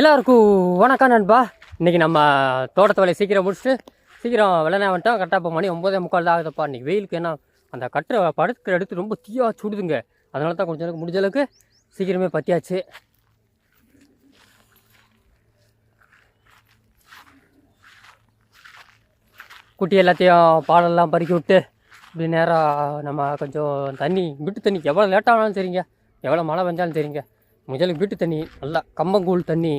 எல்லாருக்கும் வணக்கம் நண்பா. இன்றைக்கி நம்ம தோட்டத்து வேலையை சீக்கிரம் முடிச்சுட்டு சீக்கிரம் வெள்ளனே வந்துட்டோம். கரெக்டாக இப்போ மணி ஒம்பதே முக்கால் தான் ஆகுதுப்பா. இன்றைக்கி வெயிலுக்கு என்ன அந்த கட்டுற படுக்கிற எடுத்து ரொம்ப தீயாக சுடுதுங்க. அதனால தான் கொஞ்சம் அளவுக்கு முடிஞ்ச அளவுக்கு சீக்கிரமே பற்றியாச்சு குட்டி எல்லாத்தையும் பாலெல்லாம் பறிக்கி விட்டு இப்படி நேராக நம்ம கொஞ்சம் தண்ணி விட்டு தண்ணி எவ்வளோ லேட்டானாலும் சரிங்க. எவ்வளோ மழை பெஞ்சாலும் சரிங்க. முதல்ல வீட்டு தண்ணி நல்லா கம்பங்கூழ் தண்ணி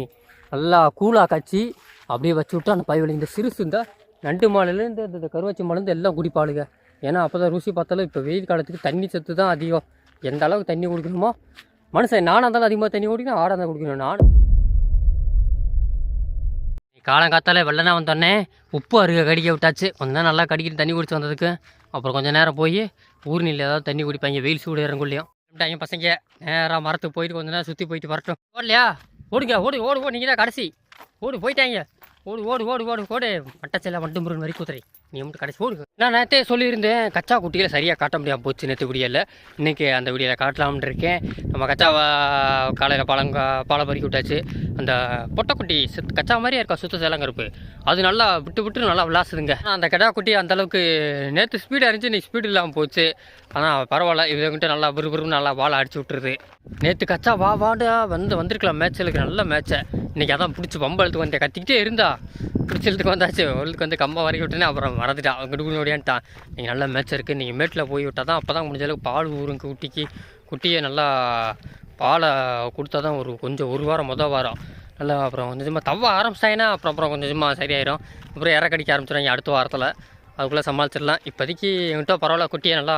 நல்லா கூலாக காய்ச்சி அப்படியே வச்சு விட்டு அந்த பயவில் இந்த சிறுசு இந்த நண்டு மாலையிலேருந்து இந்த இந்த கருவாச்சி மாலேருந்து எல்லாம் குடிப்பாளுங்க. ஏன்னா அப்போ தான் ருசி பார்த்தாலும் இப்போ வெயில் காலத்துக்கு தண்ணி சத்து தான் அதிகம். எந்த அளவுக்கு தண்ணி குடிக்கணுமோ மனுஷன் நானாக இருந்தாலும் அதிகமாக தண்ணி குடிக்கணும் ஆடாக தான் குடிக்கணும் நான் காலங்காத்தால வெள்ளனா வந்தோடனே உப்பு அருக கடிக்க விட்டாச்சு. கொஞ்ச நேரம் நல்லா கடிக்கிட்டு தண்ணி குடிச்சு வந்ததுக்கு அப்புறம் கொஞ்சம் நேரம் போய் ஊர்நில ஏதாவது தண்ணி குடிப்பாங்க வெயில் சூடு இறங்குள்ளையும் விட்டாங்க பசங்க. நேராக மரத்துக்கு போயிட்டு கொஞ்ச நேரம் சுற்றி போயிட்டு வரட்டும். ஓடலையா? ஓடுங்க ஓடு ஓடு ஓடு நீங்கள் தான் கடைசி. ஓடு போயிட்டாங்க. ஓடு ஓடு ஓடு ஓடு ஓடு மட்டச்செல்ல வண்டு முருகன் வரி குதிரை நீ மட்டும் கடைசி போடுங்க நான் நேற்றே சொல்லியிருந்தேன் கச்சா குட்டியில் சரியாக காட்ட முடியாமல் போச்சு நேற்று வீடியோவில் இன்றைக்கி அந்த வீடியோவில் காட்டலாம்னு இருக்கேன். நம்ம கச்சாவை காலையில் பழங்க பாலை பறிக்க விட்டாச்சு. அந்த பொட்டைக்குட்டி சுத் கச்சா மாதிரியே இருக்கா சுத்த சேலங்கருப்பு அது நல்லா விட்டு விட்டு நல்லா விளாசுதுங்க. ஆனால் அந்த கிடா குட்டி அந்த அளவுக்கு நேற்று ஸ்பீடாக இருந்துச்சு இன்றைக்கி ஸ்பீடு இல்லாமல் போச்சு. ஆனால் பரவாயில்ல இவங்கிட்ட நல்லா விறுவிறுன்னு நல்லா வாழை அடிச்சு விட்டுருது. நேற்று கச்சா வா வாடா வந்து வந்திருக்கலாம் மேட்சலுக்கு நல்ல மேட்சை. இன்றைக்கி அதான் பிடிச்சி பம்பளத்துக்கு வந்தேன். கத்திக்கிட்டே இருந்தா. பிடிச்சதுக்கு வந்தாச்சு. அவளுக்கு வந்து கம்பம் வரைக்கும் விட்டேனே அப்புறம் மறந்துட்டான் அவன் குடுக்குன்னு ஓடியான்ட்டான் நீங்கள் நல்லா மேட்ச் இருக்குது நீங்கள் மேட்டில் போய் விட்டால் தான் அப்போ தான் முடிஞ்ச அளவுக்கு பால் ஊருங்க குட்டிக்கு குட்டியை நல்லா பாலை கொடுத்தா தான் ஒரு கொஞ்சம் ஒரு வாரம் மொதல் வாரம். நல்லா அப்புறம் கொஞ்சம் கொஞ்சமாக தவ ஆரம்பிச்சிட்டாங்கன்னா அப்புறம் அப்புறம் கொஞ்சம் கொஞ்சமாக சரியாயிரும். அப்புறம் இறக்கடிக்க கடிக்க ஆரம்பிச்சிடுவாங்க அடுத்த வாரத்தில் அதுக்குள்ளே சமாளிச்சிடலாம். இப்போதைக்கு என்கிட்ட பரவாயில்ல. குட்டியை நல்லா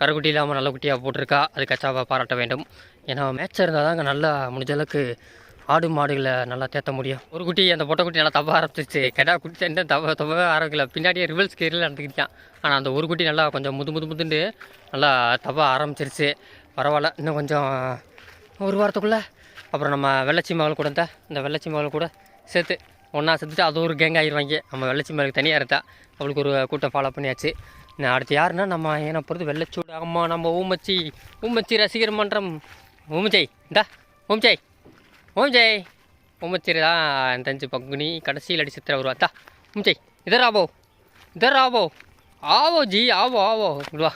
கரைக்குட்டி இல்லாமல் நல்ல குட்டியாக போட்டிருக்கா. அது கச்சாவை பாராட்ட வேண்டும். ஏன்னா மேட்ச் இருந்தால் தாங்க நல்லா முடிஞ்ச அளவுக்கு ஆடு மாடுகளை நல்லா தேத்த முடியும். ஒரு குட்டி அந்த பொட்டை குட்டி நல்லா தவ ஆரம்பிச்சிச்சு கெடா குட்டி என்ன தவ தவ ஆரம்பிக்கல. பின்னாடியே ரிவல்ஸ் கீரில் நடந்துக்கிட்டான். ஆனால் அந்த ஒரு குட்டி நல்லா கொஞ்சம் முது முது முதுண்டு நல்லா தவ ஆரம்பிச்சிருச்சு. பரவாயில்ல. இன்னும் கொஞ்சம் ஒரு வாரத்துக்குள்ளே. அப்புறம் நம்ம வெள்ளச்சி மகள் கூட இருந்தால் இந்த வெள்ளச்சி மகள் கூட சேர்த்து ஒன்றா சேர்த்துட்டு அது ஒரு கேங் ஆகிடுவாங்க நம்ம வெள்ளச்சி மகளுக்கு தனியாக இருந்தா அவளுக்கு ஒரு கூட்டம் ஃபாலோ பண்ணியாச்சு. நான் அடுத்து யாருன்னா நம்ம ஏன்னா பொறுத்து வெள்ளச்சூடு அம்மா நம்ம ஊமச்சி ஊமச்சி ரசிகர் மன்றம். ஊமச்சை இந்தா ஊமச்சை ஓம்ஜய் ஓமச்சேரி தான் என் தஞ்சு பங்குனி கடைசியில் அடி சித்திரை வருவா. தா ஓம்ஜய் இதர் ஆபோ இதர் ஆபோ ஆவோ ஜி ஆவோ ஆவோ. இங்க வா.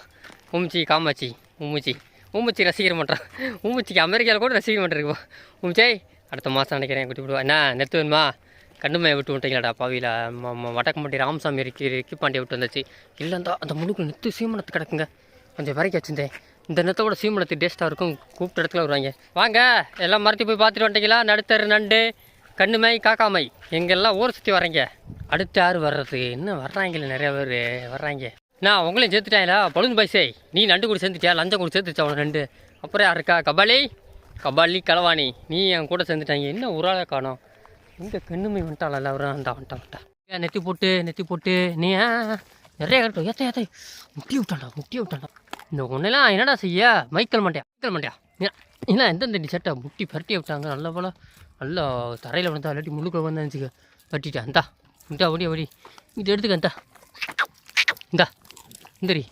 ஓம்ச்சி காமாச்சி ஊமுச்சி ஊமுச்சி ரசிக்கிற மாட்டேறான் ஊமுச்சிக்கு அமெரிக்காவில் கூட ரசிக்க மன்றம் இருக்குவா ஊம்ஜய் அடுத்த மாதம் நினைக்கிறேன் குட்டி விடுவா. என்ன நெத்து வேணுமா? கண்ணுமையை விட்டு விட்டீங்களாடா பாவியில் வடக்கம்பட்டி ராமசாமி இருக்கு ரிக்கி பாண்டியை விட்டு வந்துச்சு. இல்லைந்தா அந்த முழுக்கு நெத்து சீமனத்து கிடக்குங்க. கொஞ்சம் வரைக்கும் வச்சுருந்தேன் இந்த நெத்தோட சீமனத்து டேஸ்ட்டாக இருக்கும். கூப்பிட்ட இடத்துல வருவாங்க. வாங்க எல்லாம் மரத்தி போய் பார்த்துட்டு வந்துட்டீங்களா? நடுத்தர் நண்டு கண்ணுமை காக்காமை எங்கெல்லாம் ஊரை சுற்றி வரீங்க அடுத்து யார் வர்றது? இன்னும் வர்றாங்களே நிறைய பேர் வர்றாங்க. நான் உங்களையும் சேர்த்துட்டாங்களா பழுந்து பைசே. நீ நண்டு கூட சேர்ந்துட்டியா? லஞ்சம் கூட சேர்த்துச்சா அவனை நண்டு? அப்புறம் யார் இருக்கா? கபாலி? கபாலி களவாணி. நீ என் கூட சேர்ந்துட்டாங்க. என்ன ஊரால் காணும்? காணோம் கண்ணுமை வந்துட்டாள் எல்லாரும் வந்தா வந்துட்டா வந்துட்டா ஏன் நெத்தி போட்டு நெத்தி போட்டு நீ நிறைய கட்டும் ஏத்த ஏத்த. முட்டி விட்டாண்டா முட்டி விட்டாண்டா இந்த ஒன்றெல்லாம் என்னடா செய்ய? மைக்கேல் மாட்டியா? மைக்கல் மாட்டியா? ஏன்னா எந்தெந்த டி சட்டை முட்டி பரட்டி விட்டாங்க? நல்ல போல. நல்லா தரையில் விழுந்தா இல்லாட்டி முழுக்க வந்து நினச்சிக்க பட்டிட்டா இந்தா. இந்தா ஓடி ஓடி. இது எடுத்துக்க இந்தா. இந்தா. இந்தரி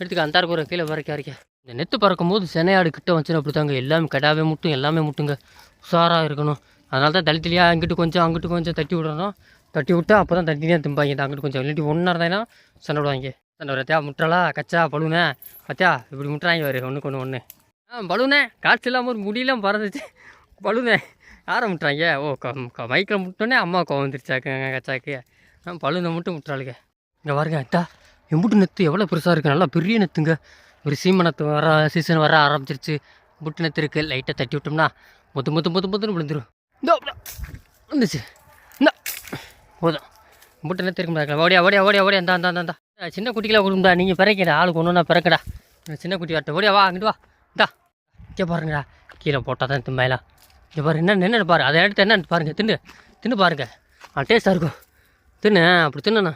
எடுத்துக்க. அந்த போகிற கீழே வரைக்க வரைக்க இந்த நெத்து பறக்கும் போது செனையாடு கிட்ட வந்துச்சுன்னா அப்படி தாங்க எல்லாமே கடாவே முட்டும் எல்லாமே முட்டுங்க. உஷாராக இருக்கணும். அதனால தான் தள்ளி தள்ளியாக அங்கிட்டு கொஞ்சம் அங்கிட்டு கொஞ்சம் தட்டி விடணும் தட்டி விட்டா அப்போ தான் தட்டி தான் திம்பாங்க. அங்கிட்டு கொஞ்சம். இல்லாட்டி ஒன்றா இருந்தாங்கன்னா சண்டை விடுவாங்க அந்த வரத்தியா முட்டாளா கச்சா பழுனே பத்தியா இப்படி முட்டுறாங்க வரு. ஒன்றுக்கு ஒன்று ஒன்று ஆ பலூனே. காற்று இல்லாமல் ஒரு முடியெல்லாம் பறந்துச்சு. பலூனே. யாரை முட்டுறாங்க ஓ க மைக்கில் முட்டோன்னே அம்மா கோவம் வந்துருச்சாக்கு கச்சாக்கு. ஆ பலூனை மட்டும் முட்டுறாளுங்க இங்கே பாருங்க அட்டா எம்புட்டு நெத்து எவ்வளோ பெருசாக இருக்குது நல்லா பெரிய நெத்துங்க. ஒரு சீமனத்து வர சீசன் வர ஆரம்பிச்சிருச்சு. புட்டு நெத்து இருக்குது லைட்டாக தட்டி விட்டோம்னா முத்து முத்து முத்து முத்துன்னு விழுந்துரும். இந்த வந்துச்சு. இந்த. போதும். புட்டு நெத்து இருக்க முடியாது ஓடியா ஓடியா ஓடியா ஓடியா. இந்தா இந்தா இந்தா. சின்ன குட்டிக்கெல்லாம் கொடுக்கும்டா நீங்கள் பிறக்கடா. ஆளுக்கு ஒன்று ஒன்றா பிறக்கடா சின்ன குட்டி வரட்டும் ஓடியா வா அங்கிட்டு வா. இந்தா. இங்கே பாருங்கடா. கீழே போட்டால் தான் திம்மையெல்லாம் இங்கே பாரு என்ன என்னென்னு பாரு? அதை எடுத்து என்னன்னு பாருங்க? தின்னு. தின்னு பாருங்க. ஆ டேஸ்ட்டாக இருக்கும். தின்னு. அப்படி தின்னுண்ணா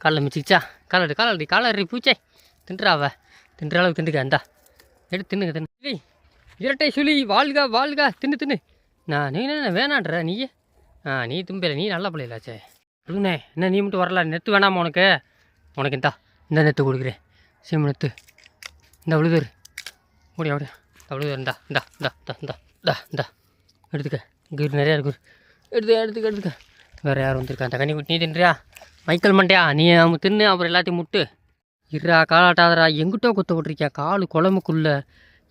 காலைல மிச்சிக்கிச்சா? காலடி காலடி காலடி பூச்சே. தின்றுறா அவ. தின்ற அளவுக்கு தின்னுக்க இந்தா. எடுத்து தின்னுங்க தின்னு. இரட்டை சுழி. வாழ்க வாழ்க. தின்னு தின்னு. நான் நீ என்ன வேணான்ற நீ ஆ நீ தும்பையில நீ நல்லா பிள்ளைலாச்சே சொல்லுண்ணே என்ன நீ மட்டும் வரல. நெத்து வேணாமா உனக்கு? உனக்கு இந்தா இந்த நெத்து கொடுக்குறேன். சீம நெத்து. இந்த விழுதுரு ஓடியா ஓடியா இந்த இந்தா இந்தா இந்தா இந்தா இந்தா இந்தா இந்தா. எடுத்துக்க. இங்கே நிறையா இருக்கு. எடுத்து எடுத்துக்க எடுத்துக்க. வேறு யார் வந்திருக்கா? அந்த கனி நீ தின்றியா? மைக்கேல் மண்டையா? நீ அவன் தின்னு அப்புறம் எல்லாத்தையும் முட்டு. இருடா காலாட்டாதரா எங்கிட்டோ குத்த விட்ருக்கியா காலு குழம்புக்குள்ள.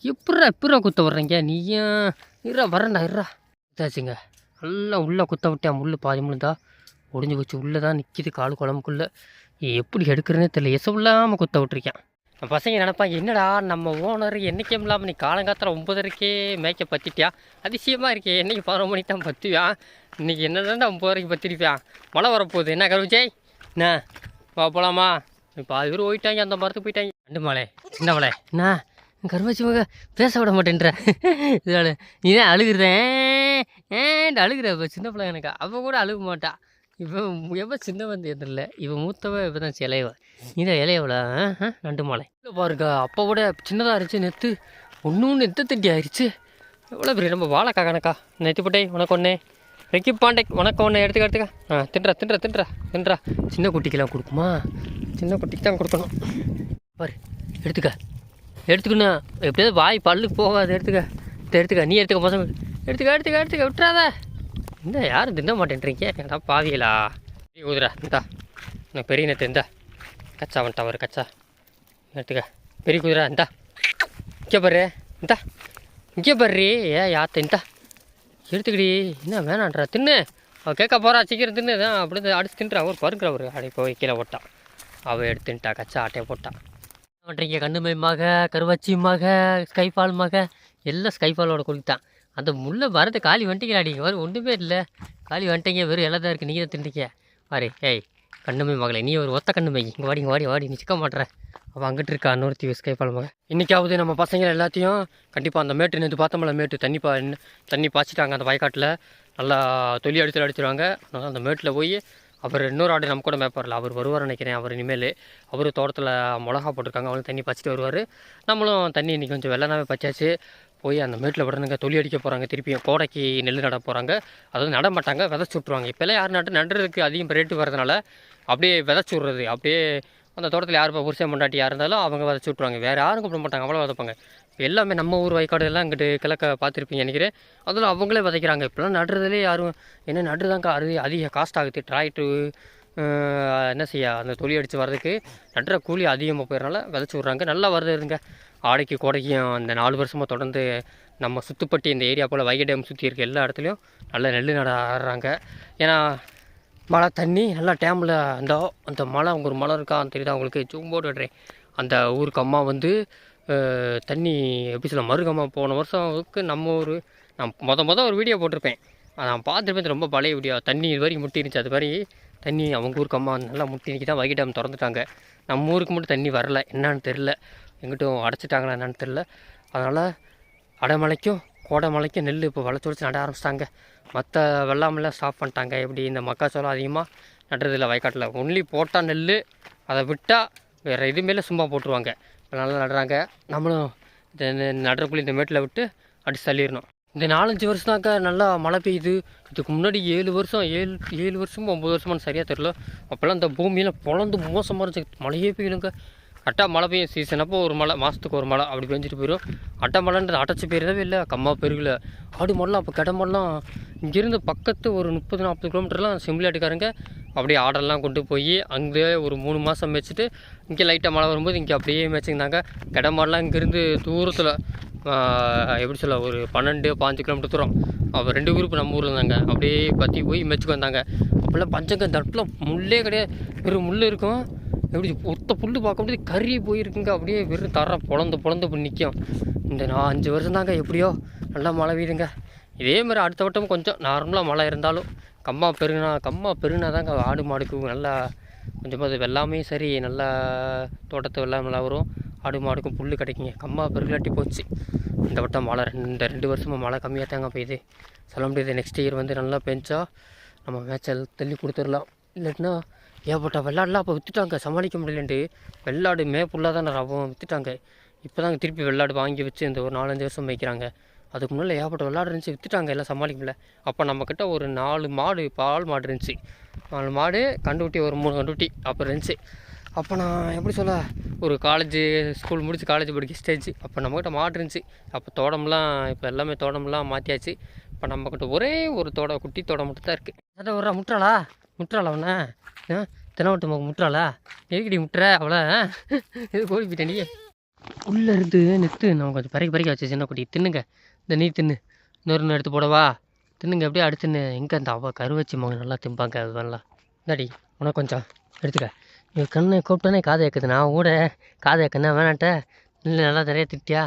எப்பட்றா எப்பட்றா குத்த விட்றீங்க? நீயும். இருடா வரேன்டா இருடா. இதாச்சுங்க. நல்லா உள்ளே குத்த விட்டியா? முள் பாதி முழுந்தா ஒடிஞ்சு போச்சு. உள்ளே தான் நிற்கிது கால் குழம்புக்குள்ளே. எப்படி எடுக்கிறதுனே தெரியல. எசவில்லாமல் குத்த விட்ருக்கேன் பசங்க நினைப்பாங்க என்னடா நம்ம ஓனர் என்றைக்கும் இல்லாமல் நீ காலங்காத்தில் ஒம்பதரைக்கே மேய்க்க பற்றிட்டியா அதிசயமாக இருக்கே. என்னைக்கு பதினொரு மணிக்கு தான் பற்றுவியா இன்றைக்கி என்ன தான் ஒம்பது வரைக்கும் பற்றிருப்பியா மழை வரப்போகுது. என்ன கருவிஜய் என்ன? வா போகலாமா இப்போ அது பேர் போயிட்டாங்க அந்த மரத்துக்கு போயிட்டாங்க. ரெண்டு மலை. சின்ன மலை? என்ன? கருமாச்சி மக பேச விட மாட்டேன்ற. இதால நீ தான் அழுகிறேன் ஏன்? அழுகிற? சின்ன பிள்ளை எனக்கு. அவள் கூட அழுக மாட்டா. இவன் எவ்வளோ சின்னவன் வந்து எதிரில் இவன் மூத்தவ இப்போ தான் இலையவ இந்த தான் நண்டு மாலை. இல்லை பாருங்க அப்போ கூட சின்னதாக இருந்துச்சு நெத்து. ஒன்று ஒன்று எத்த தட்டி ஆயிடுச்சு எவ்வளோ பெரிய நம்ம வாழைக்கா கணக்கா? நெத்துப்பட்டை போட்டே உனக்கு ஒன்று ரெக்கி பாண்டே உனக்கு ஒன்று எடுத்துக்க எடுத்துக்க. ஆ தின்றா தின்றா தின்றா தின்றா. சின்ன குட்டிக்கெல்லாம் கொடுக்குமா? சின்ன குட்டிக்கு தான் கொடுக்கணும். பாரு எடுத்துக்க. எடுத்துக்கணும் எப்படியாவது வாய் பல்லுக்கு போகாது எடுத்துக்க. எடுத்துக்க நீ எடுத்துக்க பசங்க எடுத்துக்க எடுத்துக்க எடுத்துக்க விட்டுறாத. இந்த யாரும் தின்ன மாட்டேன்றீங்க? ஏடா பாவியலா பெரிய ஊதுரா இந்தா நான் பெரிய நேற்று இந்தா கச்சா வந்துட்டா ஒரு கச்சா. எடுத்துக்க. பெரிய குதிரா இந்தா. இங்கே பாரு இந்தா. இங்கே பாரு ஏ யாத்த இந்தா எடுத்துக்கடி. என்ன வேணான்றா தின்னு. அவள் கேட்க போகிறா சீக்கிரம் தின்னு. தான் அப்படி அடிச்சு தின்றா. ஒரு பருக்கிற ஒரு அடி போய் கீழே போட்டான் அவள் எடுத்துட்டா கச்சா ஆட்டையை போட்டான் பண்ணுறீங்க கண்ணுமயமாக மக கருவச்சி மக ஸ்கைஃபால் மக. எல்லாம் ஸ்கைஃபாலோட குளித்தான் அந்த முள்ளை மரத்தை காலி வந்துட்டீங்களா நீங்கள் வரும் ஒன்றுமே இல்லை. காலி வந்துட்டீங்க வெறும் எல்லாம் தான் இருக்குது நீங்கள் தான் திண்டிக்க வாரி ஏய் கண்ணுமை மகளே நீ ஒரு ஒத்த கண்ணுமை. இங்கே வாடி வாடி வாடி நீ சிக்க மாட்டேற. அவன் அங்கிட்டு இருக்கா இன்னொருத்தி ஸ்கைஃபால் மக இன்றைக்காவது நம்ம பசங்க எல்லாத்தையும் கண்டிப்பாக அந்த மேட்டு நேற்று பார்த்தோம்ல மேட்டு தண்ணி பா தண்ணி பாய்ச்சிட்டாங்க அந்த வயக்காட்டில். நல்லா தொலி அடித்தல் அடிச்சிருவாங்க. அதனால் அந்த மேட்டில் போய் அவர் இன்னொரு ஆடு நம்ம கூட மேப்பார்ல அவர் வருவார் நினைக்கிறேன் அவர் இனிமேல். அவர் தோட்டத்தில் மிளகா போட்டிருக்காங்க. அவரும் தண்ணி பாய்ச்சிட்டு வருவார். நம்மளும் தண்ணி இன்றைக்கி கொஞ்சம் வெள்ளனாவே பச்சாச்சு போய் அந்த மேட்டில் விடணுங்க தொழில் அடிக்க போகிறாங்க திருப்பியும் கோடைக்கு நெல் நட போகிறாங்க அதாவது நட மாட்டாங்க விதைச்சி விட்ருவாங்க இப்போல்லாம் யார் நட்டு நடுறதுக்கு அதிகம் ரேட்டு வரதுனால அப்படியே விதைச்சி விட்றது. அப்படியே அந்த தோட்டத்தில் யார் இப்போ புருஷன் பொண்டாட்டி யார் இருந்தாலும் அவங்க விதைச்சி விட்ருவாங்க வேறு யாரும் கூப்பிட மாட்டாங்க அவ்வளோ விதைப்பாங்க. இப்போ எல்லாமே நம்ம ஊர் வயக்காடு எல்லாம் இங்கிட்டு கிழக்க பார்த்துருப்பீங்க நினைக்கிறேன். அதில் அவங்களே விதைக்கிறாங்க. இப்போலாம் நடுறதுலேயே யாரும் என்ன நடுறதாங்க அது அதிக காஸ்ட் ஆகுது. டிராக்டரு என்ன செய்ய அந்த தொழில் அடித்து வர்றதுக்கு நடுற கூலி அதிகமாக போயிடறனால விதைச்சி விட்றாங்க. நல்லா வருதுங்க ஆடைக்கு கோடைக்கும் அந்த நாலு வருஷமாக தொடர்ந்து நம்ம சுத்துப்பட்டி இந்த ஏரியா போல் வைகை டேம் சுற்றி இருக்க எல்லா இடத்துலையும் நல்லா நெல் நட ஆடுறாங்க. ஏன்னா மழை தண்ணி நல்லா டேமில் அந்த அந்த மழை அவங்க ஒரு மழை இருக்கா தெரியுதா உங்களுக்கு? ஜூம்போடு விடுறேன். அந்த ஊருக்கு அம்மா வந்து தண்ணி எப்படி சொல்ல மருகம்மா போன வருஷம் நம்ம ஊர் நான் மொதல் மொதல் ஒரு வீடியோ போட்டிருப்பேன். நான் பார்த்துருப்பேன் ரொம்ப பழைய வீடியோ. தண்ணி இது வரைக்கும் முட்டி இருந்துச்சு அது மாதிரி தண்ணி அவங்க ஊருக்கு அம்மா நல்லா முட்டி தான் வைகை டேம் திறந்துட்டாங்க. நம்ம ஊருக்கு மட்டும் தண்ணி வரல. என்னான்னு தெரில எங்கிட்டும் அடைச்சிட்டாங்களா என்னன்னு தெரில அதனால் அடைமலைக்கும் கோடைமலைக்கும் நெல் இப்போ வளர்ச்சி வளர்ச்சி நட ஆரம்பிச்சிட்டாங்க. மற்ற வெள்ளாமெல்லாம் ஸ்டாப் பண்ணிட்டாங்க. எப்படி இந்த மக்காச்சோளம் அதிகமாக நடுறதில்ல வயக்காட்டில். ஒன்லி போட்டால் நெல் அதை விட்டால் வேறு இதுமாரி சும்மா போட்டுருவாங்க. இப்போ நல்லா நடுறாங்க. நம்மளும் இந்த இந்த நடுறக்குள்ளே இந்த மேட்டில் விட்டு அடிச்சு தள்ளிடணும். இந்த நாலஞ்சு வருஷம் நல்லா மழை பெய்யுது. இதுக்கு முன்னாடி ஏழு வருஷம் ஏழு ஏழு வருஷமும் ஒம்பது வருஷமானு சரியாக தெரில அப்போல்லாம் இந்த பூமியெல்லாம் பொழந்து மோசமாக இருந்துச்சு. மழையே பெய்யணுங்க அட்டா மழை பெய்யும். சீசன் அப்போ ஒரு மழை மாதத்துக்கு ஒரு மழை அப்படி பெஞ்சிட்டு போயிடும் அட்டை மழைன்றது அடைச்சி போயிடவே இல்லை. கம்மா பெருகல. ஆடு மாடலாம் அப்போ கிட மாடலாம் இங்கேருந்து பக்கத்து ஒரு முப்பது நாற்பது கிலோமீட்டர்லாம் செம்பிளாட்டுக்காரங்க அப்படியே ஆடெல்லாம் கொண்டு போய் அங்கே ஒரு மூணு மாதம் மேய்ச்சிட்டு இங்கே லைட்டாக மழை வரும்போது இங்கே அப்படியே மேய்ச்சிருந்தாங்க கிட மாடலாம் இங்கேருந்து தூரத்தில் எப்படி சொல்ல ஒரு பன்னெண்டு பாஞ்சு கிலோமீட்டர் தூரம். அப்போ ரெண்டு குரூப் நம்ம ஊரில் இருந்தாங்க. அப்படியே பற்றி போய் மேய்ச்சிக்கு வந்தாங்க. அப்போல்லாம் பஞ்சங்க தட்டில் முள்ளே கிடையாது. வெறும் முள் இருக்கும். எப்படி ஒத்த புல் பார்க்க முடியாது கறி போயிருக்குங்க. அப்படியே வெறும் தர பொழந்து பொழந்து போய் நிற்கும் இந்த நான் அஞ்சு வருஷம் தாங்க எப்படியோ நல்லா மழை பெய்யுதுங்க. இதே மாதிரி அடுத்த வட்டம் கொஞ்சம் நார்மலாக மழை இருந்தாலும் கம்மா பெருகினா கம்மா பெருகினா தாங்க ஆடு மாடுக்கு நல்லா கொஞ்சமாக அது சரி நல்லா தோட்டத்தை வெள்ளாமை வரும். ஆடு மாடுக்கும் புல் கிடைக்குங்க. கம்மா பெருகலாட்டி போச்சு. இந்த வட்டம் மழை ரெண்டு இந்த ரெண்டு வருஷமாக மழை கம்மியாக தாங்க பெய்யுது. சொல்ல முடியாது நெக்ஸ்ட் இயர் வந்து நல்லா பெஞ்சா நம்ம மேய்ச்சல் தள்ளி கொடுத்துடலாம். இல்லாட்டினா ஏகப்பட்ட வெள்ளாடெலாம் அப்போ விற்றுட்டாங்க சமாளிக்க முடியலன்ட்டு வெள்ளாடு மே ஃபுல்லாக தான் ரவம் விற்றுட்டாங்க இப்போ தாங்க திருப்பி வெள்ளாடு வாங்கி வச்சு இந்த ஒரு நாலஞ்சு வருஷம் வைக்கிறாங்க அதுக்கு முன்னால் ஏகப்பட்ட வெள்ளாடு இருந்துச்சு விற்றுட்டாங்க எல்லாம் சமாளிக்க முடியல. அப்போ நம்மக்கிட்ட ஒரு நாலு மாடு பால் மாடு இருந்துச்சு. நாலு மாடு கண்டுக்குட்டி ஒரு மூணு கண்டுக்குட்டி அப்போ இருந்துச்சு. அப்போ நான் எப்படி சொல்ல ஒரு காலேஜ் ஸ்கூல் முடிச்சு காலேஜ் படிக்க ஸ்டேஜ் அப்போ நம்மக்கிட்ட மாடு இருந்துச்சு. அப்போ தோட்டம்லாம் இப்போ எல்லாமே தோட்டம்லாம் மாற்றியாச்சு இப்போ நம்மக்கிட்ட ஒரே ஒரு தோட குட்டி தோட மட்டும் தான் இருக்குது அதை ஒரு முட்டுறாளா? முட்டுறாளா அவனை? தினவட்டு மக முட்டுறாளா? எதுக்கடி முட்டுற அவ்வளோ இது கோழி போயிட்டேன் நீ? உள்ளே இருந்து நெத்து நம்ம கொஞ்சம் பறக்க பறக்க வச்சு சின்ன குட்டி தின்னுங்க. இந்த நீ தின்னு. இன்னொரு எடுத்து போடவா? தின்னுங்க அப்படியே அடுத்துன்னு எங்கே அந்த அவள் கரு வச்சு மகன் நல்லா திம்பாங்க அது நல்லா இந்தாடி உனக்கு கொஞ்சம் எடுத்துக்க. இவன் கண்ணை கூப்பிட்டோன்னே காதை ஏக்குது நான் கூட காதை ஏக்கண்ணா வேணாட்ட இல்லை நல்லா நிறைய திட்டியா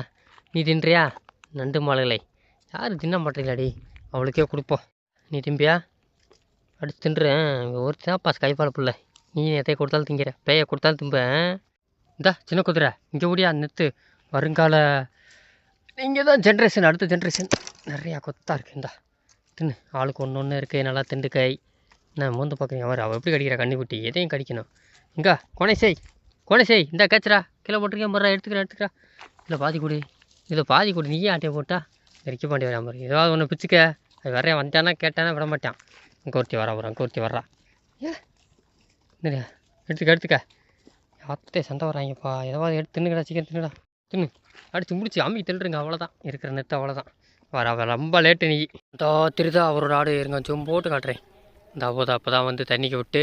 நீ தின்றியா? நண்டு மாலைகளை யார் தின்ன மாட்டீங்களாடி? அவளுக்கே கொடுப்போம். நீ திம்பியா? அடுத்து தின்றுறேன் ஒருத்தன் பாஸ் கைப்பால் பிள்ளை. நீ எதையை கொடுத்தாலும் திங்கிற. பேயை கொடுத்தாலும் திம்பேன் இந்தா சின்ன குதிரை. இங்கே ஓடியா? நிறுத்து வருங்கால இங்கே தான் ஜென்ரேஷன் அடுத்த ஜென்ரேஷன் நிறையா கொத்தாக இருக்குது இந்தா தின்னு. ஆளுக்கு ஒன்று ஒன்று இருக்குது நல்லா திண்டு கை. நான் மூந்து பார்க்குறீங்க? அவர் அவள் எப்படி கடிக்கிறா? கண்ணிக்குட்டி. எதையும் கடிக்கணும். இங்கே கொனை செய். கொனை செய். இந்த கேச்சுரா கீழே போட்டிருக்கேன் மரம் எடுத்துக்கிறேன் எடுத்துக்கிறா இல்லை பாதி கொடு. இதை பாதி கொடு. நீயே ஆட்டையை போட்டா எரிக்க பாண்டி வரா மாதிரி ஏதாவது ஒன்று பிச்சுக்க. அது வரேன் வந்தானா கேட்டானா விட மாட்டான். அங்கே ஒருத்தி வரா வரும் அங்கே ஒருத்தி வர்றா ஏ எடுத்துக்க எடுத்துக்க. அத்தை சண்டை வராங்கப்பா ஏதாவது எடுத்து தின்னுக்கடா சிக்கன் தின்னுடா. தின்னு. அடிச்சு முடிச்சு அம்மி தின்றுங்க அவ்வளோதான் இருக்கிற நெத்து அவ்வளோதான் வர அவள் ரொம்ப லேட்டு நீ தோ திருதா அவரோட ஆடு இருங்க. சும் போட்டு காட்டுறேன். இந்த அப்போ அப்போ தான் வந்து தண்ணிக்கு விட்டு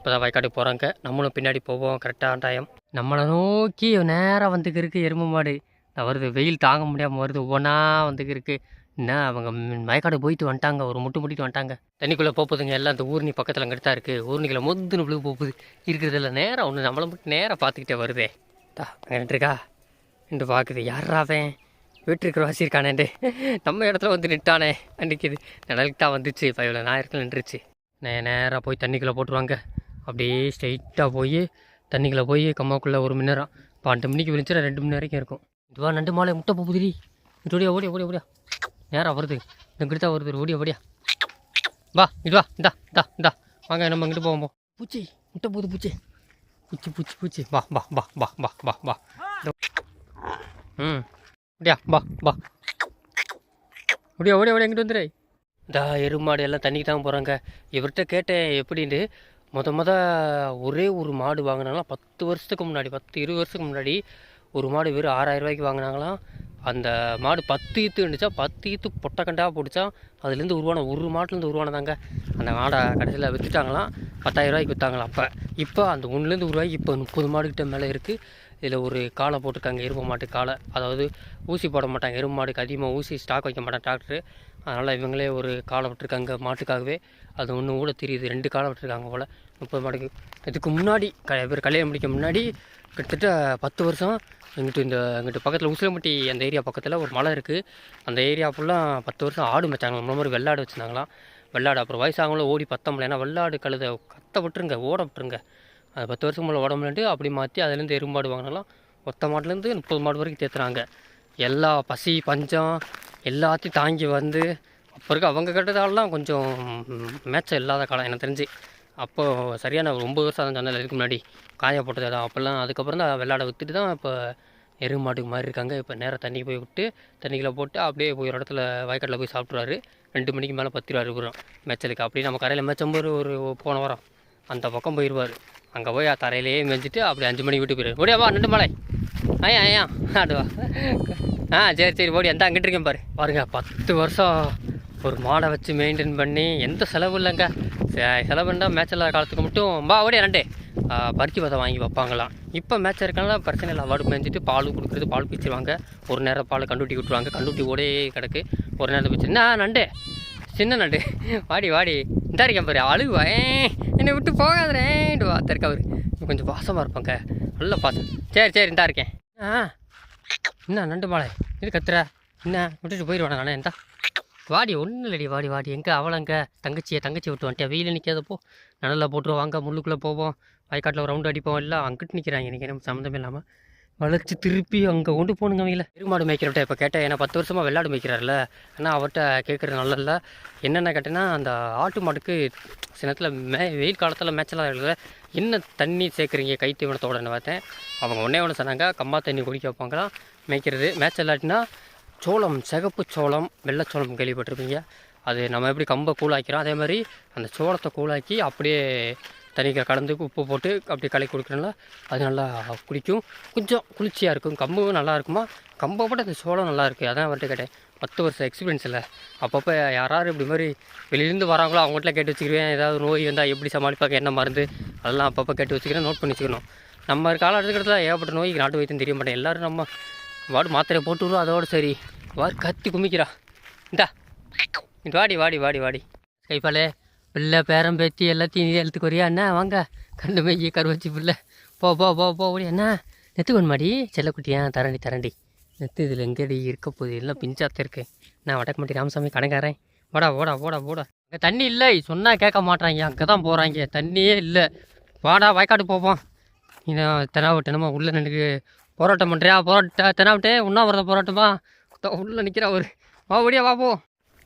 இப்போ தான் வயக்காட்டுக்கு போகிறாங்க நம்மளும் பின்னாடி போவோம் கரெக்டான டைம். நம்மளை நோக்கி நேராக வந்துக்கு இருக்குது எருமை மாடு. வருது வெயில் தாங்க முடியாமல் வருது ஒவ்வொன்றா வந்துக்கு இருக்குது என்ன அவங்க மயக்காடு போயிட்டு வந்துட்டாங்க ஒரு முட்டு முட்டிட்டு வந்துட்டாங்க. தண்ணிக்குள்ளே போகுதுங்க எல்லாம் இந்த ஊர்னி பக்கத்தில் அங்கே தான் இருக்குது ஊர்னிகளை மொத்துன்னு விழுவு போகுது. இருக்கிறதில்ல நேரம் ஒன்று நம்மளை மட்டும் நேராக பார்த்துக்கிட்டே வருதே. தா அங்கே நின்றுருக்கா நின்று பார்க்குது யாராவன் வீட்டிருக்கிற வாசியிருக்கானேண்டு நம்ம இடத்துல வந்து நிட்டானே நிற்கிது நிழலுக்கு தான் வந்துச்சு இப்போ இவ்வளோ நேரத்தில் நின்றுச்சு. நே நேராக போய் தண்ணிக்குள்ளே போட்டுருவாங்க. அப்படியே ஸ்ட்ரைட்டாக போய் தண்ணிக்குள்ளே போய் கம்மாக்குள்ளே ஒரு மணி நேரம் பன்னெண்டு மணிக்கு விழிச்சுனா ரெண்டு மணி வரைக்கும் இருக்கும். இதுவாக நண்டு மாலை முட்டை போகுதுடி இது ஓடியா ஓடியா ஓடியா ஓடியா. நேராக வருது. இந்த இங்கிட்டு தான் வருது ஓடியா ஓடியா. வா இதுவா இந்தா இந்தா இந்தா. வாங்க நம்ம இங்கிட்டு போவோம் போ. பூச்சி முட்டை போகுது பூச்சி. பூச்சி பூச்சி பூச்சி. வா வா வா வா வா வா வா. ம். அப்படியா வா வா. ஓடியா ஓடியா ஓடியா எங்கிட்டு வந்துடு இந்த எருமாடு எல்லாம் தண்ணிக்கு தான் போகிறாங்க இவர்கிட்ட கேட்டேன் எப்படின்னு. முத முத ஒரே ஒரு மாடு வாங்கினாங்களாம். பத்து வருஷத்துக்கு முன்னாடி பத்து இருபது வருஷத்துக்கு முன்னாடி ஒரு மாடு வெறும் ஆறாயிரம் ரூபாய்க்கு வாங்கினாங்களாம். அந்த மாடு பத்து ஈத்து இருந்துச்சா பத்து ஈத்து பொட்டக்கண்டாக பிடிச்சா அதுலேருந்து உருவான ஒரு மாட்டிலேருந்து உருவானதாங்க. அந்த மாடை கடைசியில் விற்றுட்டாங்களாம் பத்தாயிரம் ரூபாய்க்கு விற்றாங்களா அப்போ. இப்போ அந்த ஒன்றுலேருந்து உருவாகி இப்போ முப்பது மாடுக்கிட்ட மேலே இருக்குது இதில் ஒரு காலை போட்டிருக்காங்க எருமை மாட்டு காலை அதாவது ஊசி போட மாட்டாங்க. எருமை மாடுக்கு அதிகமாக ஊசி ஸ்டாக் வைக்க மாட்டாங்க டாக்டரு அதனால் இவங்களே ஒரு காலை விட்டுருக்காங்க மாட்டுக்காகவே. அது ஒன்று கூட தெரியுது. ரெண்டு காலை விட்டுருக்காங்க போல். முப்பது மாடுக்கு. இதுக்கு முன்னாடி க இவர் கல்யாணம் முடிக்க முன்னாடி கிட்டத்தட்ட பத்து வருஷம் எங்கிட்ட இந்த எங்கிட்ட பக்கத்தில் உசிலம்பட்டி அந்த ஏரியா பக்கத்தில் ஒரு மலை இருக்குது அந்த ஏரியா ஃபுல்லாக பத்து வருஷம் ஆடு வச்சாங்க இந்த மாதிரி வெள்ளாடு வச்சுருந்தாங்களாம். வெள்ளாடு அப்புறம் வயசாகவங்களும் ஓடி பத்தமில்ல ஏன்னா வெள்ளாடு கழுத கத்த விட்டுருங்க ஓட விட்டுருங்க. அது பத்து வருஷம் மேலே ஓட முடியலன்ட்டு அப்படி மாற்றி அதுலேருந்து எறும்பாடு வாங்கினாலும் ஒத்த மாட்டுலேருந்து முப்பது மாடு வரைக்கும் தேத்துறாங்க எல்லா பசி பஞ்சம் எல்லாத்தையும் தாங்கி வந்து அப்போ இருக்க அவங்க கட்டதாலலாம் கொஞ்சம் மேட்சம் இல்லாத காலம் எனக்கு தெரிஞ்சு. அப்போது சரியான ஒரு வருஷம் அதான் சந்தையில் இதுக்கு முன்னாடி காய போட்டது தான் அப்போல்லாம் அதுக்கப்புறம் தான் வெள்ளாடை விற்றுட்டு தான் இப்போ எரு மாட்டுக்கு மாதிரி இருக்காங்க. இப்போ நேராக தண்ணி போய் விட்டு தண்ணிக்குள்ளே போட்டு அப்படியே போய் ஒரு இடத்துல வயக்காட்டில் போய் சாப்பிட்ருவாரு ரெண்டு மணிக்கு மேலே பத்து ரூபா இருக்கிறோம் மேய்ச்சலுக்கு. அப்படி நம்ம கரையில் மேய்ச்சம்போது ஒரு போன வாரம் அந்த பக்கம் போயிடுவார் அங்கே போய் தரையிலேயே மேய்ஞ்சிட்டு அப்படி அஞ்சு மணிக்கு வீட்டுக்கு போயிடுவார் ஓடியா வா நண்டு மலை. ஐயா ஐயா ஆடுவா ஆ சரி சரி ஓடி எந்த அங்கிட்டு இருக்கேன் பாரு. பாருங்க பத்து வருஷம் ஒரு மாடை வச்சு மெயின்டைன் பண்ணி எந்த செலவு இல்லைங்க. செலவுன்னா மேட்ச் இல்லாத காலத்துக்கு மட்டும் பா ஓடியா நண்டே பருத்தி பதம் வாங்கி வைப்பாங்களாம் இப்போ மேட்ச் இருக்கனால பிரச்சனை இல்லை. அவார்டு மேய்ஞ்சிட்டு பால் கொடுக்குறது பால் பிச்சுருவாங்க. ஒரு நேரம் பால் கண்டுட்டி விட்டுருவாங்க. கண்டுட்டி ஓடே கிடக்கு. ஒரு நேரம் பிச்சு. நான் நண்டு? சின்ன நண்டு. வாடி வாடி. இந்த இருக்கேன் பாரு. அழுகுவா ஏ என்னை விட்டு போகாதேன்ட்டு வா தெருக்க அவரு கொஞ்சம் வாசமாக இருப்பாங்க. நல்ல பாசம் சரி சரி இந்தா இருக்கேன். ஆ. என்ன நண்டு மாலை? இது கத்துற? என்ன விட்டுட்டு போயிடுவானா நானே இந்தா. வாடி ஒன்றும் இல்லடி. வாடி வாடி. எங்கே அவளங்க தங்கச்சியை தங்கச்சி விட்டு வந்துட்டேன் வெயில் நிற்காதப்போ நடலில் போட்டுருவோம். வாங்க முள்ளுக்குள்ளே போவோம். வயக்காட்டில் ரவுண்டு அடிப்போம். எல்லாம் அங்கிட்டு நிற்கிறாங்க எனக்கு என்ன சம்மந்தம் இல்லாமல் வளைச்சி திருப்பி அங்கே கொண்டு போகணுங்க அவங்கள பெருமாடு மேய்க்கிறவட்ட இப்போ கேட்டேன். ஏன்னா பத்து வருஷமாக வெள்ளாடு மேய்க்கிறார்ல ஆனால் அவர்கிட்ட கேட்குறது நல்லதில்ல. என்னென்ன கேட்டேன்னா அந்த ஆட்டு மாட்டுக்கு சில நேரத்தில் மே வெயில் காலத்தில் மேய்ச்சலாக இருக்கிற என்ன தண்ணி சேர்க்குறீங்க? கை தீவனத்தோடன்னு பார்த்தேன். அவங்க ஒன்றே ஒன்று சொன்னாங்க. கம்மா தண்ணி குடிக்க வைப்பாங்களாம். மேய்க்கிறது. மேய்ச்சல் இல்லாட்டினா சோளம் சிகப்பு சோளம் வெள்ளைச்சோளம் கேள்விப்பட்டிருப்பீங்க. அது நம்ம எப்படி கம்பை கூழாக்கிறோம் அதே மாதிரி அந்த சோளத்தை கூழாக்கி அப்படியே தண்ணிக்கு கலந்து உப்பு போட்டு அப்படியே கலக்கி கொடுக்குறனால அது நல்லா குடிக்கும். கொஞ்சம் குளிர்ச்சியாக இருக்கும். கம்பும் நல்லா இருக்குமா? கம்பை விட அந்த சோளம் நல்லா இருக்குது அதான் அவர்கிட்ட கேட்டேன். பத்து வருஷம் எக்ஸ்பீரியன்ஸ் இல்லை அப்பப்போ யாராவது இப்படி மாதிரி வெளியிலேருந்து வராங்களோ அவங்ககிட்ட கேட்டு வச்சுக்கிறேன் ஏதாவது நோய் வந்தால் எப்படி சமாளிப்பாங்க என்ன மருந்து? அதெல்லாம் அப்பப்போ கேட்டு வச்சுக்கிறேன் நோட் பண்ணி வச்சுக்கணும். நம்ம காலகட்டத்தில் ஏகப்பட்ட நோய் நாட்டு வைத்தியம் தெரிய மாட்டேன் எல்லோரும் நம்ம வாடு மாத்திரையை போட்டு விடுவோம் அதோட சரி. வாடு கத்தி குமிக்கிறா. இந்தா. வாடி வாடி வாடி வாடி. கைப்பாலே பிள்ளை பேரம் பேத்தி எல்லாத்தையும் நீ எழுத்துக்கு வரியா? என்ன வாங்க. கண்டு மெய்ய கருவச்சி பிள்ளை. போ போ போ போ ஓடி என்ன நெத்து கொண்டு செல்லக்குட்டியா தரண்டி தரண்டி. நெத்து இதில் எங்கேடி இருக்க போகுது? எல்லாம் பிஞ்சாத்த இருக்கு. நான் வடக்கமாட்டி ராமசாமி கணக்காரேன் ஓடா ஓடா ஓடா ஓடா அங்கே தண்ணி இல்லை. சொன்னால் கேட்க மாட்றாங்க அங்கே தான் போகிறாங்க தண்ணியே இல்லை. வாடா வயக்காடு போப்போம் நீ தெனாவட்டு உள்ளே நின்று போராட்டம் பண்ணுறியா போராட்ட தினாவிட்டே உண்ணாவிரத போராட்டமா? உள்ளே நிற்கிறா ஒரு வா ஓடியா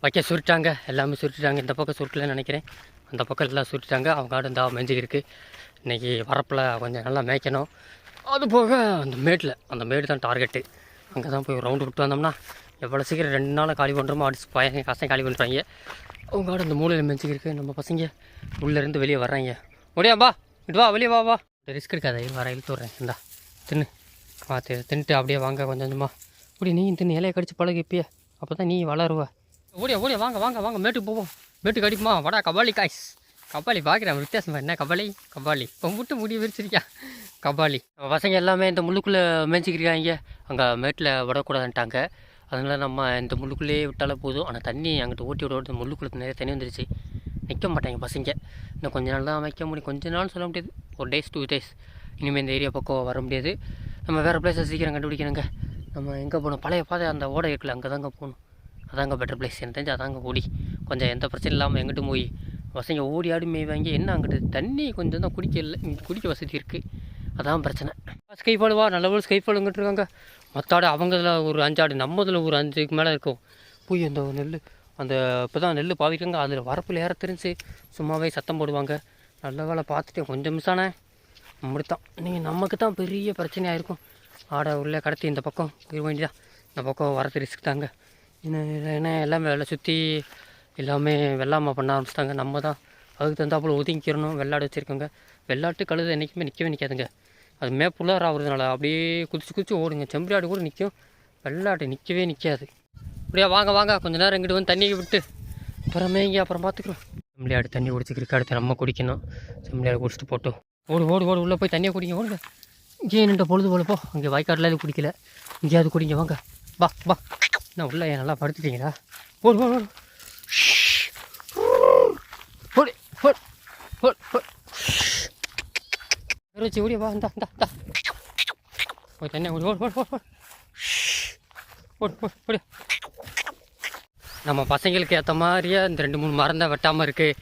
வைக்க சுருட்டாங்க. எல்லாமே சுருட்டாங்க இந்த பக்கம் சுருட்டலன்னு நினைக்கிறேன். அந்த பக்கம் எல்லாம் சுருட்டாங்க அவங்க ஆடு இந்த இருக்குது இன்றைக்கி வரப்பில் கொஞ்சம் நல்லா மேய்க்கணும். அது போக அந்த மேட்டில் அந்த மேடு தான் டார்கெட்டு அங்கே தான் போய் ரவுண்டு விட்டு வந்தோம்னா எவ்வளோ சீக்கிரம் ரெண்டு நாளாக காலி பண்ணுறோமோ அடிச்சு பையன் காசையும் காலி பண்ணுறாங்க அவங்க ஆடு அந்த மூலையில் மேய்ச்சிக்கிருக்கு நம்ம பசங்க உள்ளேருந்து வெளியே வர்றாங்க. முடியாம்பா இட்டு வா வெளியே வா வா. ரிஸ்க் இருக்காது வர இழுத்து விட்றேன். இந்தா தின்னு. பார்த்து தின்னுட்டு அப்படியே வாங்க கொஞ்சம் கொஞ்சமாக இப்படி நீ தின்னு இலையை கடிச்சு பழகு இப்பயே. அப்போ தான் நீ வளருவ. ஓடியா ஓடியா வாங்க வாங்க வாங்க மேட்டுக்கு போவோம். மேட்டுக்கு அடிக்குமா வாடா கபாலி காய்ஸ். கபாலி பார்க்குறேன் வித்தியாசம். என்ன கபாலி? கபாலி. இப்போ முட்டு முடி விரிச்சிருக்கியா? கபாலி. பசங்க எல்லாமே இந்த முள்ளுக்குள்ளே மேய்ச்சிக்கிறாங்க அங்கே மேட்டில் விடக்கூடாதுன்ட்டாங்க. அதனால் நம்ம இந்த முள்ளுக்குள்ளேயே விட்டாலே போதும். ஆனால் தண்ணி அங்கிட்ட ஓட்டி விட விட முள்ளுக்குள்ளே நிறைய தண்ணி வந்துருச்சு. நிற்க மாட்டாங்க பசங்க. இன்னும் கொஞ்ச நாள் தான் வைக்க முடியும். கொஞ்ச நாள் சொல்ல முடியாது. ஒரு டேஸ் டூ டேஸ் இனிமேல் இந்த ஏரியா பக்கம் வர முடியாது. நம்ம வேறு பிளேஸை சீக்கிரம் கண்டுபிடிக்கணுங்க. நம்ம எங்கே போகணும்? பழைய பாதை அந்த ஓடை இருக்குல்ல அங்கே தாங்க போகணும். அதாங்க பெட்டர் பிளேஸ் எனக்கு தெரிஞ்சு அதாங்க ஓடி. கொஞ்சம் எந்த பிரச்சனையும் இல்லாமல் எங்கிட்டும் போய் பசங்க ஓடி ஆடி மேய்வாங்க என்ன அங்கிட்டு? தண்ணி கொஞ்சம் தான் குடிக்க இல்லை குடிக்க வசதி இருக்குது அதான் பிரச்சனை. ஸ்கை வா? நல்ல ஸ்கை ஃபாலுங்கிட்டு இருக்காங்க மற்ற ஆடு அவங்க இதில் ஒரு அஞ்சாடு நம்ம இதில் ஒரு அஞ்சுக்கு மேலே இருக்கும். போய் அந்த நெல் அந்த இப்போ தான் நெல் பாவிக்காங்க. அதில் வரப்பில் ஏற தெரிஞ்சு சும்மாவே சத்தம் போடுவாங்க. நல்ல வேலை பார்த்துட்டு கொஞ்சம் மிஸ் ஆனேன். முடித்தான் நீங்கள் நமக்கு தான் பெரிய பிரச்சனையாக இருக்கும் ஆடை உள்ளே கடத்தி இந்த பக்கம். இருக்க வேண்டியதான் இந்த பக்கம் வரது ரிஸ்க் தாங்க. இன்னும் ஏன்னா எல்லாமே வெள்ளை சுற்றி எல்லாமே வெள்ளாமல் பண்ண ஆரம்பிச்சிட்டாங்க. நம்ம தான் அதுக்கு தகுந்தாப்புல ஒதுங்கிக்கிறணும். வெள்ளாடு வச்சுருக்கோங்க. வெள்ளாட்டு கழுது என்றைக்குமே நிற்கவே நிற்காதுங்க அது மேப்புள்ளார் ஆகுறதுனால அப்படியே குதிச்சு குதிச்சு ஓடுங்க. செம்பரியாடு கூட நிற்கும் வெள்ளாட்டு நிற்கவே நிற்காது அப்படியே வாங்க வாங்க. கொஞ்ச நேரம் இங்கிட்டு வந்து தண்ணியை விட்டு அப்புறமே இங்கே அப்புறம் பார்த்துக்குறோம் ஆடு தண்ணி குடிச்சிக்கிருக்கு அடுத்து நம்ம குடிக்கணும். செம்பளியாடு குடிச்சிட்டு போட்டோம். ஓடு ஓடு ஓடு உள்ளே போய் தண்ணியை குடிங்க ஓடுங்க. இங்கேயே நின்ற பொழுது போலப்போ இங்கே வாய்க்காட்டில் எதுவும் குடிக்கல. இங்கேயாவது குடிங்க வாங்க. வா வா. நான் உள்ள ஏன் நல்லா படுத்துட்டீங்களா? ஓடு ஓடு ஓடு. ஓடு ஓடு ஓடு ஓடு. வச்சு ஓடியா வா இந்தா இந்தா இந்தா. போய் தண்ணி ஓடு ஓடு ஓடு ஓடு. ஓடு ஓடு ஓடு. நம்ம பசங்களுக்கு ஏற்ற மாதிரியே இந்த ரெண்டு மூணு மரம் தான் வெட்டாமல் இருக்குது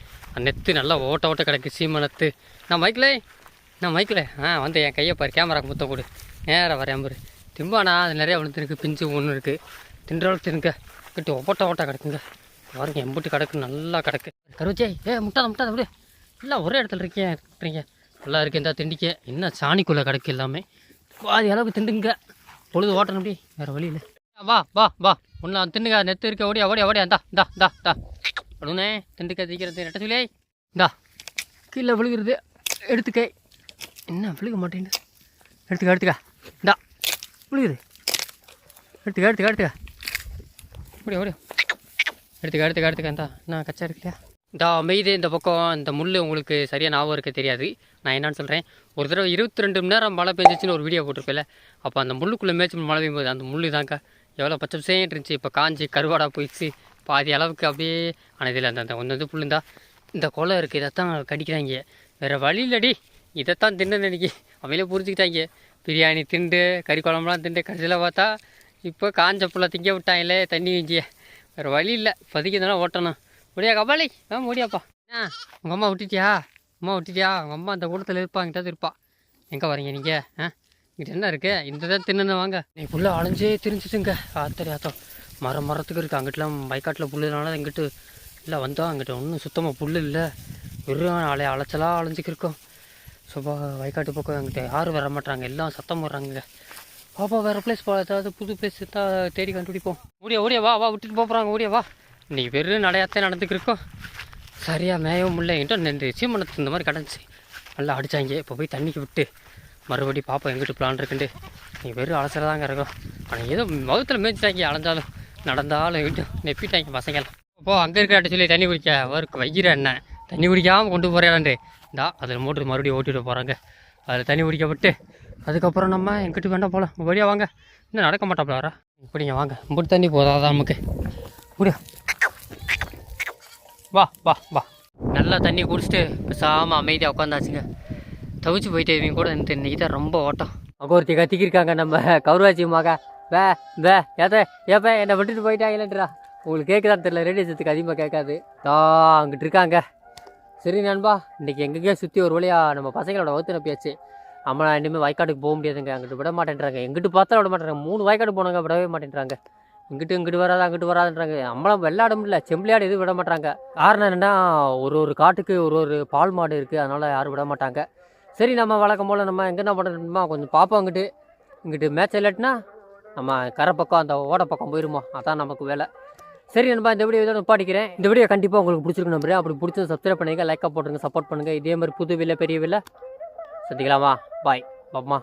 நெத்து நல்லா ஓட்ட ஓட்ட கிடக்கு சீமை நெத்து. நான் மைக்கில் நான் மைக்கில் ஆ வந்து என் கையை பாரு கேமராக்கு முத்த கொடு. நேராக வரேன் பாரு. திம்பானா அது நிறையா விழுந்துருக்கு பிஞ்சு ஒன்று இருக்குது தின்றளவுக்கு தின்னுங்க. கிட்ட ஓட்ட ஓட்ட கிடக்குங்க. பாருங்க எம்பிட்டு கிடக்கு நல்லா கிடக்கு. கருவச்சே ஏ முட்டாத முட்டாத விடு. எல்லாம் ஒரே இடத்துல இருக்கேன் இருக்கிறீங்க நல்லா இருக்கு இந்த திண்டிக்க. என்ன சாணிக்குள்ளே கிடக்கு எல்லாமே. பாதி அளவுக்கு திண்டுங்க. பொழுது ஓட்டணும் அப்படி. வேறு வழி இல்லை. வா வா வா. ஒன்றா தின்னுங்க நெத்து இருக்க ஓடியா ஓடியா ஓடியா. தா தா தா தா அடுனே திண்டுக்க தீக்கிறது நெட்ட சொல்லியே இந்தா. கீழே விழுகிறது எடுத்துக்க. என்ன விழுக மாட்டேங்குது எடுத்துக்க எடுத்துக்க. இந்தா. விழுகுது. எடுத்துக்க எடுத்துக்க எடுத்துக்க. ஓடியா ஓடியா எடுத்துக்க எடுத்துக்க எடுத்துக்க. இந்தா நான் கச்சா இருக்கு இல்லையா? இந்த அமைதி இந்த பக்கம். இந்த முள் உங்களுக்கு சரியாக ஞாபகம் இருக்க தெரியாது. நான் என்னன்னு சொல்கிறேன் ஒரு தடவை இருபத்தி ரெண்டு மணி நேரம் மழை பெஞ்சிச்சுன்னு ஒரு வீடியோ போட்டிருப்பேல அப்போ அந்த முள்ளுக்குள்ளே மேய்ச்சி மழை பெய்யும்போது அந்த முள் தாங்க எவ்வளோ பச்சை பசேன்ட்டு இருந்துச்சு. இப்போ காஞ்சி கருவாடாக போயிடுச்சு. பாதி அளவுக்கு அப்படியே ஆனால் அந்த அந்த ஒன்று வந்து புள்ளுந்தா இந்த கொலை இருக்குது இதைத்தான் கடிக்கிறாங்க. வேறு வழி இல்லடி. இதைத்தான் தின்னு நினைக்கி அவங்களே புரிஞ்சுக்கிட்டாங்க. பிரியாணி திண்டு கறி குழம்புலாம் திண்டு கடைசியில் பார்த்தா இப்போ காஞ்ச புள்ள திங்க விட்டாங்களே தண்ணி இஞ்சிய. வேறு வழி இல்லை. பதுக்கி ஓட்டணும். முடியா கபாலி? ஆ முடியாப்பா. ஆ உங்கள் அம்மா விட்டுட்டியா? அம்மா விட்டுட்டியா? உங்கள் அம்மா அந்த கூட்டத்தில் இருப்பாங்கிட்ட இருப்பா. எங்கே வரீங்க நீங்கள் ஆ? இங்கிட்ட என்ன இருக்குது இந்த தான் தின்னு வாங்க. நீ புள்ள அலைஞ்சே திரிஞ்சிட்டுங்க. ஆத்தரி ஆத்தம் மரம் மரத்துக்கு இருக்குது அங்கிட்டலாம் வயக்காட்டில் புல்லுனால இங்கிட்டு இல்லை வந்தோம் அங்கிட்ட ஒன்றும் சுத்தமாக புல் இல்லை. வெறும் அலை அலைச்சலாக அலைஞ்சிக்கு இருக்கோம் சுபா வயக்காட்டு பக்கம் அங்கிட்ட யாரும் வர மாட்டாங்க எல்லாம் சத்தம் போடுறாங்க பாப்பா வேறு பிளேஸ் போ. ஏதாவது புது பிளேஸ் இருந்தால் தேடி கண்டுபிடிப்போம். ஓடியா ஓடியா வா வா விட்டுட்டு போகிறாங்க ஓடியா வா. நீ வெறும் நடையாத்தே நடந்துக்கு இருக்கோம் சரியாக மேயவும் முடியல என்கிட்ட நின்று சீமனத்துக்கு இந்த மாதிரி கிடந்துச்சு. நல்லா அடித்தாங்க இப்போ போய் தண்ணிக்கு விட்டு மறுபடி பாப்பா எங்கிட்டு பிளான் இருக்குண்டு நீ வெறும் அலசல தாங்க இருக்கும். ஆனால் ஏதோ மகத்தில் மேய்ச்சிட்டாங்க அலைஞ்சாலும் நடந்தாலும் விட்டு நெப்பிட்டாங்க பசங்கள்லாம் இப்போ அங்கே இருக்கிறாட்ட சொல்லி தண்ணி குடிக்க அவருக்கு வைக்கிற என்ன? தண்ணி குடிக்காமல் கொண்டு போகிறேன்ட்டு இந்தா அதில் மோட்டர் மறுபடியும் ஓட்டிட்டு போகிறாங்க அதில் தண்ணி குடிக்கப்பட்டு அதுக்கப்புறம் நம்ம எங்கிட்ட வேண்டாம் போகலாம் வழியாக வாங்க. இன்னும் நடக்க மாட்டாப்ல வரா இப்படிங்க வாங்க. இப்படி தண்ணி போதாதான் நமக்கு? முடியும் வா வா வா. நல்லா தண்ணி குடிச்சிட்டு பேசாமல் அமைதியாக உட்காந்தாச்சுங்க தவிச்சு போயிட்டு இவங்க கூட இந்த இன்னைக்கு தான் ரொம்ப ஓட்டம். அகோர்த்தி கத்திக்கிருக்காங்க நம்ம கௌரவாச்சி மகா. வே வே ஏத்த ஏப்ப என்னை விட்டுட்டு போயிட்டாங்களேன்றா. உங்களுக்கு கேட்குதான்னு தெரியல ரேடியேஷத்துக்கு அதிகமாக கேட்காது. தா அங்கிட்டு இருக்காங்க. சரி நண்பா இன்றைக்கி எங்கேயோ சுற்றி ஒரு வழியாக நம்ம பசங்களோட வகுத்து நப்பியாச்சு அம்மா இனிமேல் வாய்க்காட்டுக்கு போக முடியாதுங்க. அங்கிட்டு விட மாட்டேன்றாங்க. எங்கிட்டு பார்த்தா விட மாட்டேறாங்க மூணு வயக்காடு போனாங்க விடவே மாட்டேன்றாங்க. இங்கிட்டு இங்கிட்டு வராது அங்கிட்டு வராதுன்றாங்க. நம்மளாம் வெள்ளாட முடியல. செம்பிளையாடு எதுவும் விட மாட்டாங்க. காரணம் என்னென்னா ஒரு ஒரு காட்டுக்கு ஒரு ஒரு பால் மாடு இருக்குது அதனால் யாரும் விட மாட்டாங்க. சரி நம்ம வழக்கம் போல் நம்ம எங்கே என்ன பண்ணுறோமா கொஞ்சம் பார்ப்போம் அங்கிட்டு. இங்கிட்டு மேட்ச் இல்லாட்டினா நம்ம கரை பக்கம் அந்த ஓட பக்கம் போயிருமோ அதான் நமக்கு வேலை. சரி நண்பா இந்த வீடியோ இதோட பாடிக்கிறேன் இந்த வீடியோ கண்டிப்பாக உங்களுக்கு பிடிச்சிருக்கு நம்புறேன் அப்படி பிடிச்சது சப்ஸ்கிரைப் பண்ணுங்கள் லைக்காக போட்டுருங்க சப்போர்ட் பண்ணுங்கள் இதே மாதிரி புது வில்ல பெரிய வில்ல சந்திக்கலாமா பாய் பாப்மா.